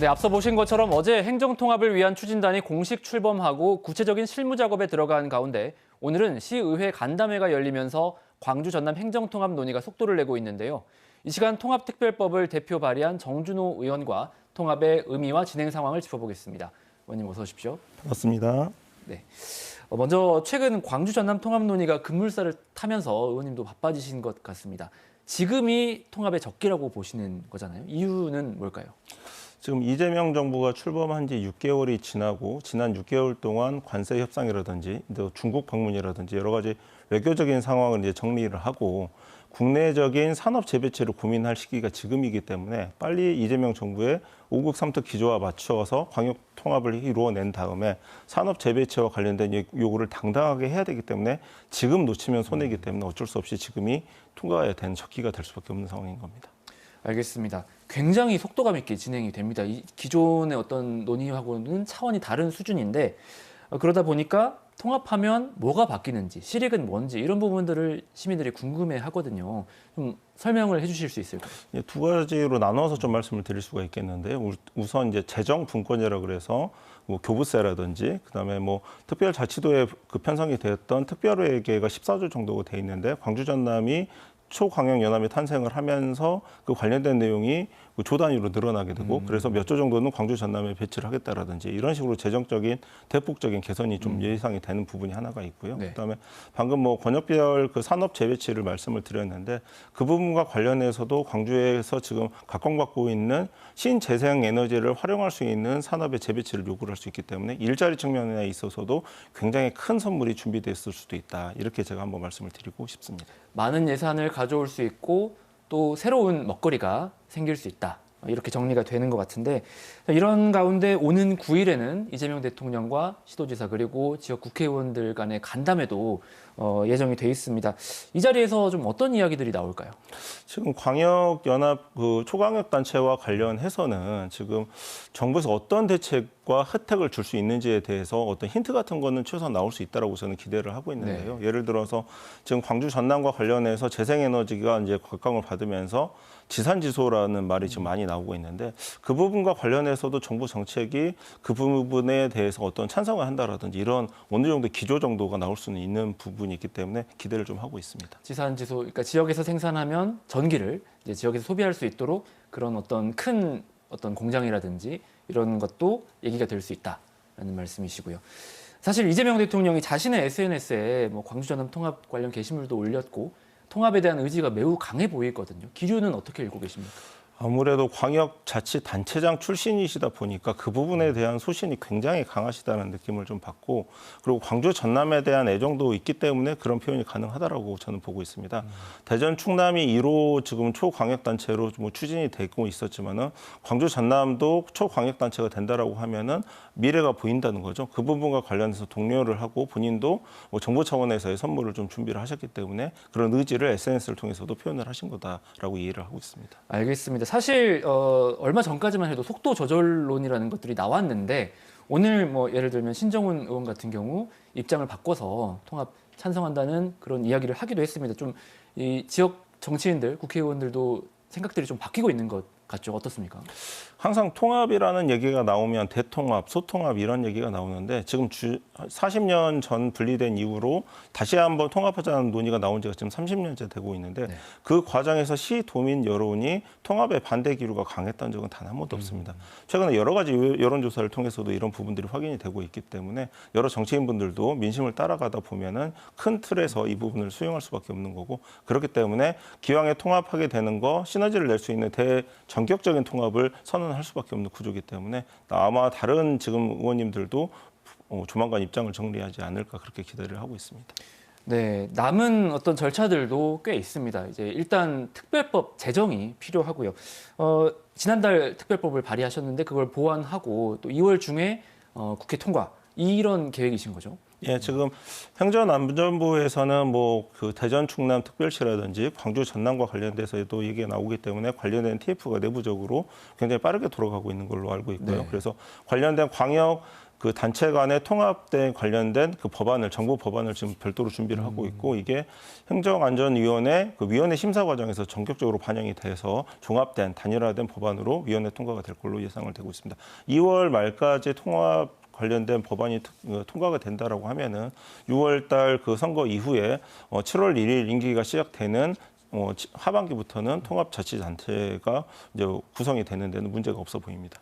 네, 앞서 보신 것처럼 어제 행정통합을 위한 추진단이 공식 출범하고 구체적인 실무 작업에 들어간 가운데 오늘은 시의회 간담회가 열리면서 광주 전남 행정통합 논의가 속도를 내고 있는데요. 이 시간 통합특별법을 대표 발의한 정준호 의원과 통합의 의미와 진행 상황을 짚어보겠습니다. 의원님 어서 오십시오. 반갑습니다. 네. 어, 먼저 최근 광주 전남 통합 논의가 급물살을 타면서 의원님도 바빠지신 것 같습니다. 지금이 통합의 적기라고 보시는 거잖아요. 이유는 뭘까요? 지금 이재명 정부가 출범한 지 6개월이 지나고 지난 6개월 동안 관세 협상이라든지 또 중국 방문이라든지 여러 가지 외교적인 상황을 이제 정리를 하고 국내적인 산업 재배치를 고민할 시기가 지금이기 때문에 빨리 이재명 정부의 5국 3특 기조와 맞춰서 광역 통합을 이루어낸 다음에 산업 재배치와 관련된 요구를 당당하게 해야 되기 때문에 지금 놓치면 손해이기 때문에 어쩔 수 없이 지금이 통과해야 되는 적기가 될 수밖에 없는 상황인 겁니다. 알겠습니다. 굉장히 속도감 있게 진행이 됩니다. 이 기존의 어떤 논의하고는 차원이 다른 수준인데 어, 그러다 보니까 통합하면 뭐가 바뀌는지 실익은 뭔지 이런 부분들을 시민들이 궁금해 하거든요. 좀 설명을 해주실 수 있을까요? 예, 두 가지로 나눠서 좀 말씀을 드릴 수가 있겠는데요. 우- 우선 이제 재정 분권이라 그래서 뭐 교부세라든지 그다음에 뭐 특별자치도에 그 편성이 되었던 특별회계가 14조 정도가 돼 있는데 광주 전남이 초광역 연합이 탄생을 하면서 그 관련된 내용이 그조 단위로 늘어나게 되고 그래서 몇 조 정도는 광주 전남에 배치를 하겠다라든지 이런 식으로 재정적인 대폭적인 개선이 좀 예상이 되는 부분이 하나가 있고요. 네. 그다음에 방금 뭐 권역별 그 산업 재배치를 말씀을 드렸는데 그 부분과 관련해서도 광주에서 지금 각광받고 있는 신재생 에너지를 활용할 수 있는 산업의 재배치를 요구를 할 수 있기 때문에 일자리 측면에 있어서도 굉장히 큰 선물이 준비됐을 수도 있다. 이렇게 제가 한번 말씀을 드리고 싶습니다. 많은 예산을 가져올 수 있고 또 새로운 먹거리가 생길 수 있다. 이렇게 정리가 되는 것 같은데 이런 가운데 오는 9일에는 이재명 대통령과 시도지사 그리고 지역 국회의원들 간의 간담회도 어, 예정이 돼 있습니다. 이 자리에서 좀 어떤 이야기들이 나올까요? 지금 광역 연합 그 초광역 단체와 관련해서는 지금 정부에서 어떤 대책과 혜택을 줄 수 있는지에 대해서 어떤 힌트 같은 거는 최소한 나올 수 있다라고 저는 기대를 하고 있는데요. 예를 들어서 지금 광주 전남과 관련해서 재생에너지가 이제 각광을 받으면서 지산지소라는 말이 지금 많이 나오고 있는데 그 부분과 관련해서도 정부 정책이 그 부분에 대해서 어떤 찬성을 한다라든지 이런 어느 정도 기조 정도가 나올 수는 있는 부분 이 있기 때문에 기대를 좀 하고 있습니다. 지산지소, 그러니까 지역에서 생산하면 전기를 이제 지역에서 소비할 수 있도록 그런 어떤 큰 어떤 공장이라든지 이런 것도 얘기가 될 수 있다라는 말씀이시고요. 사실 이재명 대통령이 자신의 SNS에 뭐 광주 전남 통합 관련 게시물도 올렸고 통합에 대한 의지가 매우 강해 보이거든요. 기류는 어떻게 읽고 계십니까? 아무래도 광역자치단체장 출신이시다 보니까 그 부분에 대한 소신이 굉장히 강하시다는 느낌을 좀 받고 그리고 광주 전남에 대한 애정도 있기 때문에 그런 표현이 가능하다라고 저는 보고 있습니다. 대전 충남이 1호 지금 초광역단체로 뭐 추진이 되고 있었지만은 광주 전남도 초광역단체가 된다라고 하면은 미래가 보인다는 거죠. 그 부분과 관련해서 독려를 하고 본인도 뭐 정부 차원에서의 선물을 좀 준비를 하셨기 때문에 그런 의지를 SNS를 통해서도 표현을 하신 거다라고 이해를 하고 있습니다. 알겠습니다. 사실 어, 얼마 전까지만 해도 속도 조절론이라는 것들이 나왔는데 오늘 뭐 예를 들면 신정훈 의원 같은 경우 입장을 바꿔서 통합 찬성한다는 그런 이야기를 하기도 했습니다. 좀 이 지역 정치인들, 국회의원들도 생각들이 좀 바뀌고 있는 것 같죠. 어떻습니까? 항상 통합이라는 얘기가 나오면 대통합, 소통합 이런 얘기가 나오는데 지금 주 40년 전 분리된 이후로 다시 한번 통합하자는 논의가 나온 지가 지금 30년째 되고 있는데 네. 그 과정에서 시 도민 여론이 통합에 반대 기류가 강했던 적은 단 한 번도 없습니다. 최근에 여러 가지 여론조사를 통해서도 이런 부분들이 확인이 되고 있기 때문에 여러 정치인분들도 민심을 따라가다 보면은 큰 틀에서 이 부분을 수용할 수밖에 없는 거고 그렇기 때문에 기왕에 통합하게 되는 거 시너지를 낼 수 있는 대 전격적인 통합을 선언할 수밖에 없는 구조이기 때문에 아마 다른 지금 의원님들도 어, 조만간 입장을 정리하지 않을까 그렇게 기대를 하고 있습니다. 네, 남은 어떤 절차들도 꽤 있습니다. 이제 일단 특별법 제정이 필요하고요. 어, 지난달 특별법을 발의하셨는데 그걸 보완하고 또 2월 중에 어, 국회 통과 이런 계획이신 거죠? 예, 지금 행정안전부에서는 뭐 그 대전 충남 특별시라든지 광주 전남과 관련돼서도 얘기가 나오기 때문에 관련된 TF가 내부적으로 굉장히 빠르게 돌아가고 있는 걸로 알고 있고요. 네. 그래서 관련된 광역 그 단체 간의 통합된 관련된 그 법안을 정부 법안을 지금 별도로 준비를 하고 있고 이게 행정안전위원회 그 위원회 심사 과정에서 전격적으로 반영이 돼서 종합된 단일화된 법안으로 위원회 통과가 될 걸로 예상을 되고 있습니다. 2월 말까지 통합 관련된 법안이 특- 어, 통과가 된다라고 하면은 6월달 그 선거 이후에 어, 7월 1일 임기가 시작되는 어, 치- 하반기부터는 통합자치단체가 이제 구성이 되는 데는 문제가 없어 보입니다.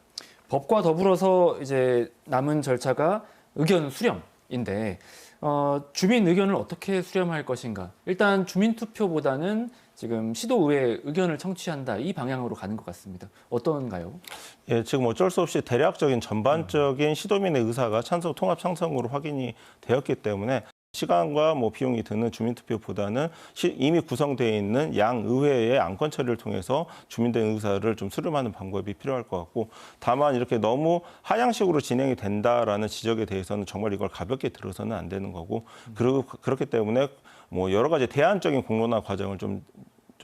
법과 더불어서 이제 남은 절차가 의견 수렴인데 어, 주민 의견을 어떻게 수렴할 것인가? 일단 주민 투표보다는 지금 시도의회 의견을 청취한다 이 방향으로 가는 것 같습니다. 어떤가요? 예, 지금 어쩔 수 없이 대략적인 전반적인 시도민의 의사가 찬성 통합 찬성으로 확인이 되었기 때문에 시간과 뭐 비용이 드는 주민투표보다는 시- 이미 구성되어 있는 양 의회의 안건 처리를 통해서 주민들 의사를 좀 수렴하는 방법이 필요할 것 같고 다만 이렇게 너무 하향식으로 진행이 된다라는 지적에 대해서는 정말 이걸 가볍게 들어서는 안 되는 거고 그리고 그렇기 때문에 뭐 여러 가지 대안적인 공론화 과정을 좀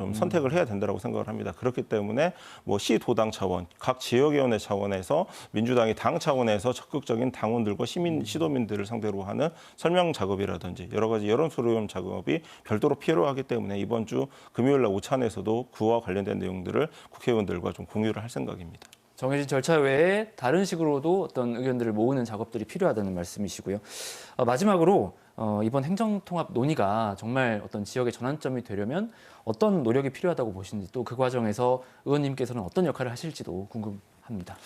좀 선택을 해야 된다고 생각을 합니다. 그렇기 때문에 뭐 시도당 차원, 각 지역위원회 차원에서 민주당이 당 차원에서 적극적인 당원들과 시민 시도민들을 상대로 하는 설명 작업이라든지 여러 가지 여론 수렴 작업이 별도로 필요하기 때문에 이번 주 금요일 날 오찬에서도 그와 관련된 내용들을 국회의원들과 좀 공유를 할 생각입니다. 정해진 절차 외에 다른 식으로도 어떤 의견들을 모으는 작업들이 필요하다는 말씀이시고요. 어, 마지막으로 어, 이번 행정통합 논의가 정말 어떤 지역의 전환점이 되려면 어떤 노력이 필요하다고 보시는지 또 그 과정에서 의원님께서는 어떤 역할을 하실지도 궁금합니다.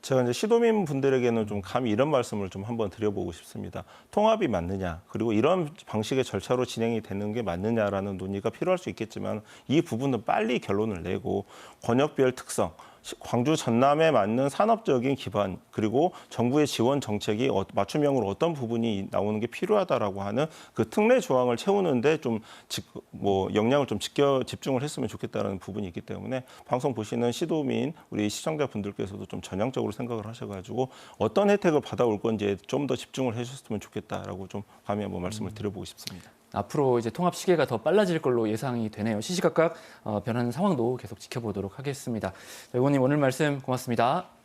제가 이제 시도민 분들에게는 좀 감히 이런 말씀을 좀 한번 드려보고 싶습니다. 통합이 맞느냐, 그리고 이런 방식의 절차로 진행이 되는 게 맞느냐라는 논의가 필요할 수 있겠지만 이 부분은 빨리 결론을 내고 권역별 특성, 시- 광주 전남에 맞는 산업적인 기반 그리고 정부의 지원 정책이 어- 맞춤형으로 어떤 부분이 나오는 게 필요하다라고 하는 그 특례 조항을 채우는데 좀뭐 역량을 좀 지켜 집중을 했으면 좋겠다라는 부분이 있기 때문에 방송 보시는 시도민 우리 시청자 분들께서도 좀 전향적으로 생각을 하셔가지고 어떤 혜택을 받아올 건지에 좀 더 집중을 해주셨으면 좋겠다라고 좀 감히 한번 말씀을 드려보고 싶습니다. 앞으로 이제 통합 시계가 더 빨라질 걸로 예상이 되네요. 시시각각 어, 변하는 상황도 계속 지켜보도록 하겠습니다. 자, 의원님 오늘 말씀 고맙습니다.